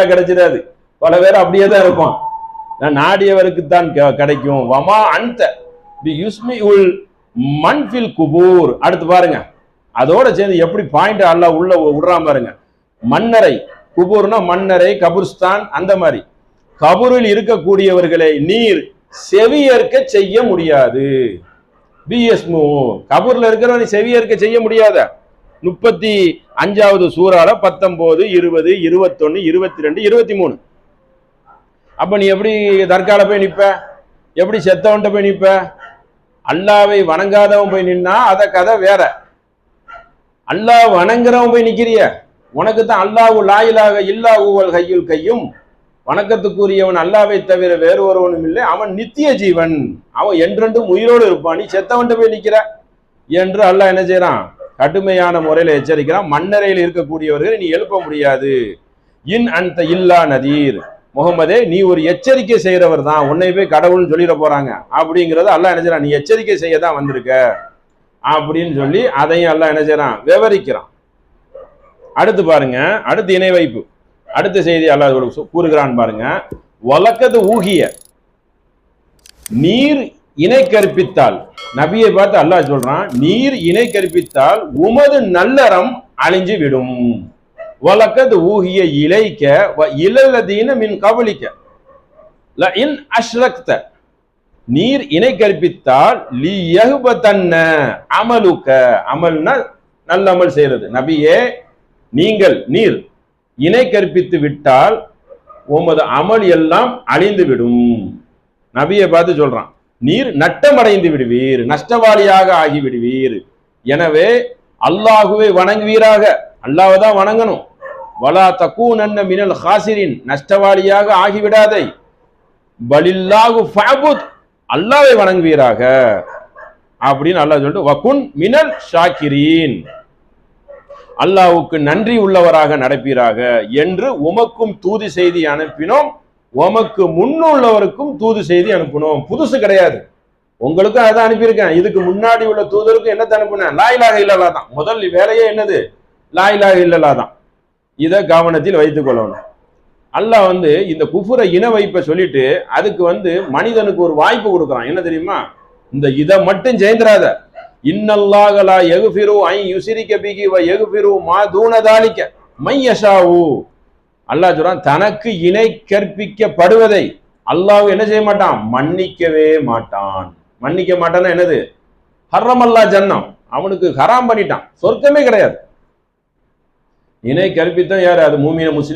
கிடைச்சிடாது. பல பேர் அப்படியே தான் இருக்கும் நான் நாடியவருக்கு தான் கெ- கிடைக்கும். வமா அந்த பி யுஸ்மி உல் மன்ஃபில் குபூர். அடுத்து பாருங்க. அதோட சேர்ந்து எப்படி பாயிண்ட் அல்ல உள்ள விடுறான் பாருங்க. மன்னரை. குபூர்னா மன்னரை கபுர்ஸ்தான் அந்த மாதிரி. கபூரில் இருக்கக்கூடியவர்களை நீர் செவியேற்க செய்ய முடியாது. பிஎஸ்மு கபூர்ல இருக்கிறவனை செவியேற்க செய்ய முடியாத? முப்பத்தி அஞ்சாவது சூறால பத்தொன்பது இருபது இருபத்தொன்னு இருபத்தி ரெண்டு இருபத்தி மூணு அப்ப நீ எப்படி தற்கால போய் நிப்ப? எப்படி செத்தவன்ட்ட போய் நிப்ப? அல்லாவை வணங்காதவன் போய் நின்னா அத கதை வேற. அல்லாஹ் வணங்குறவன் போய் நிக்கிறிய? உனக்கு தான் அல்லாஹு லாயிலாக இல்லா ஊவல் கையில் கையும். வணக்கத்துக்குரியவன் அல்லாவை தவிர வேறு ஒருவனும் இல்லை. அவன் நித்திய ஜீவன். அவன் என்றென்றும் உயிரோடு இருப்பான். நீ செத்தவன்ட்ட போய் நிக்கிற? என்று அல்லாஹ் என்ன செய்யறான் கடுமையான முறையில் எச்சரிக்கிறான். மன்னரையில் இருக்கக்கூடியவர்களை நீ எழுப்ப முடியாது. இன் அந்த இல்லா நதீர். முகமதே நீ ஒரு எச்சரிக்கை செய்கிறவர் தான். உன்னை போய் கடவுள்னு சொல்லிட போறாங்க. அப்படிங்கிறத அல்ல நினைச்சான் நீ எச்சரிக்கை செய்ய தான் வந்திருக்க. அப்படின்னு சொல்லி அதையும் அல்லாஹ் என்ன விவரிக்கிறான். அடுத்து பாருங்க. அடுத்து இணை வைப்பு அடுத்த செய்தி அல்லாஹ் கூறுகிறான் பாருங்க. வழக்கது ஊகிய. நீர் இணை கற்பித்தால். நபியை பார்த்து அல்லாஹ் சொல்றான் நீர் இணை கற்பித்தால் உமது நல்லறம் அழிஞ்சு விடும் வழக்கது ஊகிய இலைக்க வ மின் கவலிக்க. ல இன் அஷ்ரக்த. நீர் இணை கற்பித்தால் லி தன்ன அமலுக்க. அமல்னா நல்ல அமல் செய்யறது. நபியே நீங்கள் நீர் இணை கற்பித்து விட்டால் உமது அமல் எல்லாம் அழிந்து விடும் நபியை பார்த்து சொல்றான். நீர் நட்டமடைந்து விடுவீர் நஷ்டவாளியாக ஆகிவிடுவீர். எனவே அல்லாஹுவை வணங்குவீராக. அல்லாஹ்வை தான் வணங்கணும். வலா தக்கூனன்ன மினல் ஹாசிரின் நஷ்டவாளியாக ஆகிவிடாதே. பலில்லாஹு ஃபஅபுத் அல்லாவை வணங்குவீராக. அப்படின்னு அல்லாஹ் சொல்லிட்டு வகுன் மினல் ஷாக்கிரீன். அல்லாஹ்வுக்கு நன்றி உள்ளவராக நடப்பீராக என்று உமக்கும் தூதி செய்தி அனுப்பினோம். உமக்கு முன்னுள்ளவருக்கும் தூது செய்தி அனுப்பணும் புதுசு கிடையாது. உங்களுக்கும் அதை அனுப்பியிருக்கேன். இதுக்கு முன்னாடி உள்ள தூதருக்கும் என்னத்தை அனுப்புனேன்? லாயிலாக இல்லலா தான். முதல் வேலையே என்னது? லாயிலாக இல்லலா தான். இதை கவனத்தில் வைத்துக் கொள்ளணும். அல்லாஹ் வந்து இந்த குஃபுரை இன வைப்பை சொல்லிட்டு அதுக்கு வந்து மனிதனுக்கு ஒரு வாய்ப்பு கொடுக்குறான். என்ன தெரியுமா? இந்த இதை மட்டும் ஜெயந்திராத. இன்னல்லாகலா எகுஃபிரு ஐ யுசிரிக்க பிகி வ எகுஃபிரு மா தூணதாலிக்க மையஷாவு அல்லாஹ் சொல்றான் தனக்கு இணை கற்பிக்கப்படுவதை அல்லாஹ் என்ன செய்ய மாட்டான்? மன்னிக்கவே மாட்டான். மன்னிக்க மாட்டான்னா என்னது? ஹர்ரமல்லா ஜன்னம். அவனுக்கு ஹராம் பண்ணிட்டான். சொர்க்கமே கிடையாது. இணை கற்பித்தான் யாரு? அது மூமின முஸ்லீம்